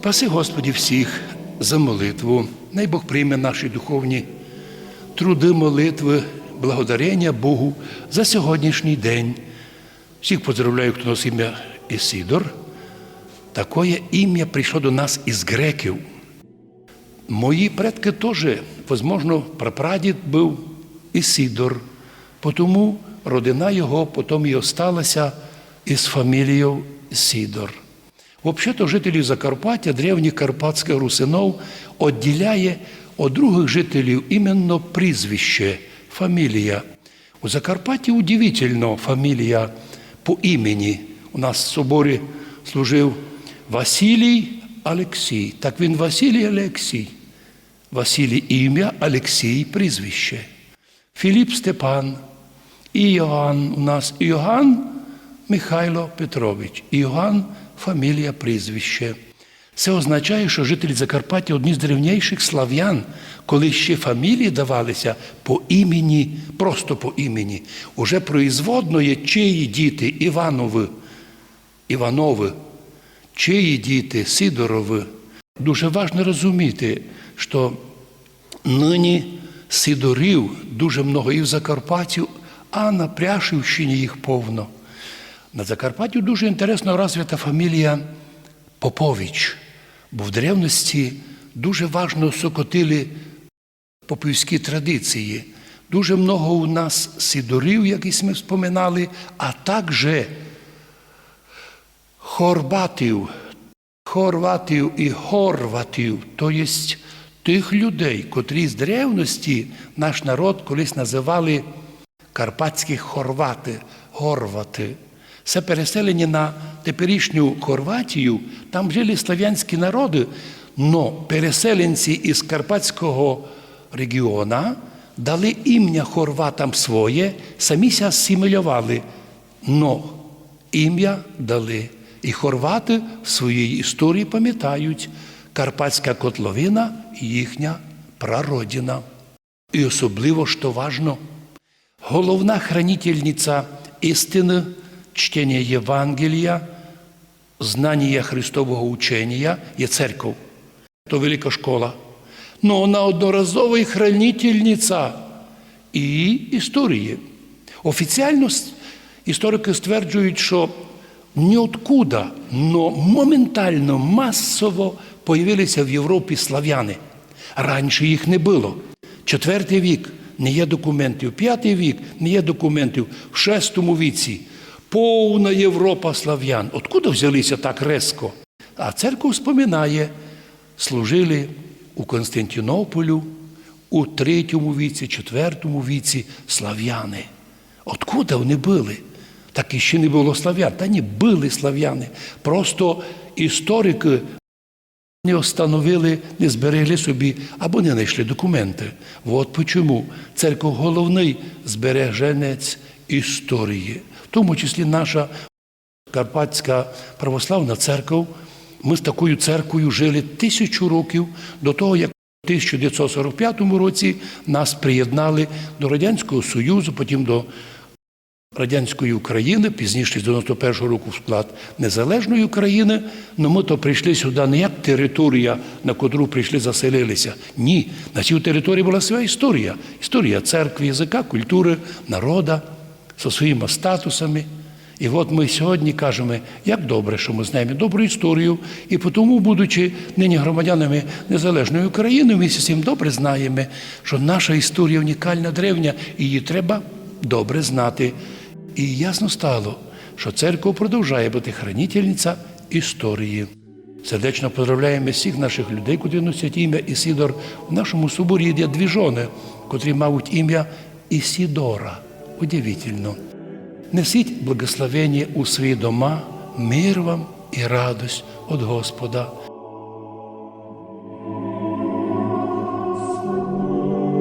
Спаси Господі всіх за молитву. Най Бог прийме наші духовні труди, молитви, благодарення Богу за сьогоднішній день. Всіх поздравляю, хто носить ім'я Ісидор. Такое ім'я прийшло до нас із греків. Мої предки теж, возможно, прапрадід був Ісидор, тому родина його потім і осталася із фамілією Сідор. Взагалі, жителів Закарпаття, древніх карпатських русинов, відділяє від других жителів іменно прізвище, фамілія. У Закарпатті удивительно фамілія по імені. У нас в соборі служив Василій Олексій. Так він Василій Олексій. Василій ім'я, Олексій прізвище. Філіп Степан, і Йоанн у нас Іоганн Михайло Петрович. Іоганн фамілія прізвище. Це означає, що жителі Закарпаття одні з древніших слав'ян, коли ще фамілії давалися по імені, просто по імені. Уже производно є чиї діти Іванови, Іванови, чиї діти Сидорови. Дуже важливо розуміти, що нині Сидорів дуже много і в Закарпаттю, а на Пряшівщині їх повно. На Закарпаттю дуже інтересно розвита фамілія Попович, бо в древності дуже важно сокотили попівські традиції. Дуже много у нас сидорів, якісь ми вспоминали, а також хорватів, хорватів і горватів, то є тих людей, котрі з древності наш народ колись називали карпатські хорвати, горвати. Це переселення на теперішню Хорватію, там жили слав'янські народи, але переселенці із Карпатського регіону дали ім'я хорватам своє, самі ся асимілювали, но ім'я дали. І хорвати в своїй історії пам'ятають, Карпатська котловина їхня прародина. І особливо, що важно, головна хранительниця істини, чтення Євангелія, знання Христового учення є церков. То велика школа. Но вона одноразова хранительниця і історії. Офіціально історики стверджують, що ніоткуда, но моментально, масово появилися в Європі слав'яни. Раніше їх не було. Четвертий вік не є документів, п'ятий вік не є документів, в шестому віці повна Європа слав'ян. Откуда взялися так резко? А церква споминає, служили у Константинополю у третьому віці, четвертому віці слав'яни. Откуда вони були? Так і ще не було слав'ян. Та ні, були слав'яни. Просто історики не встановили, не зберегли собі або не знайшли документи. От чому церква головний збереженець історії, тому числі наша Карпатська православна церква. Ми з такою церквою жили тисячу років до того, як у 1945 році нас приєднали до Радянського Союзу, потім до Радянської України, пізніше з 91-го року в склад Незалежної України. Ну ми то прийшли сюди не як територія, на котру прийшли, заселилися. Ні, на цій території була своя історія. Історія церкви, язика, культури, народа зі своїми статусами. І от ми сьогодні кажемо, як добре, що ми знаємо добру історію, і тому, будучи нині громадянами Незалежної України, ми всім добре знаємо, що наша історія унікальна, древня, і її треба добре знати. І ясно стало, що церква продовжує бути хранительниця історії. Сердечно поздравляємо всіх наших людей, котрі носять ім'я Ісідор. В нашому соборі є дві жони, котрі мають ім'я Ісідора. Удивительно. Несіть благословення у свої дома, мир вам і радость від Господа.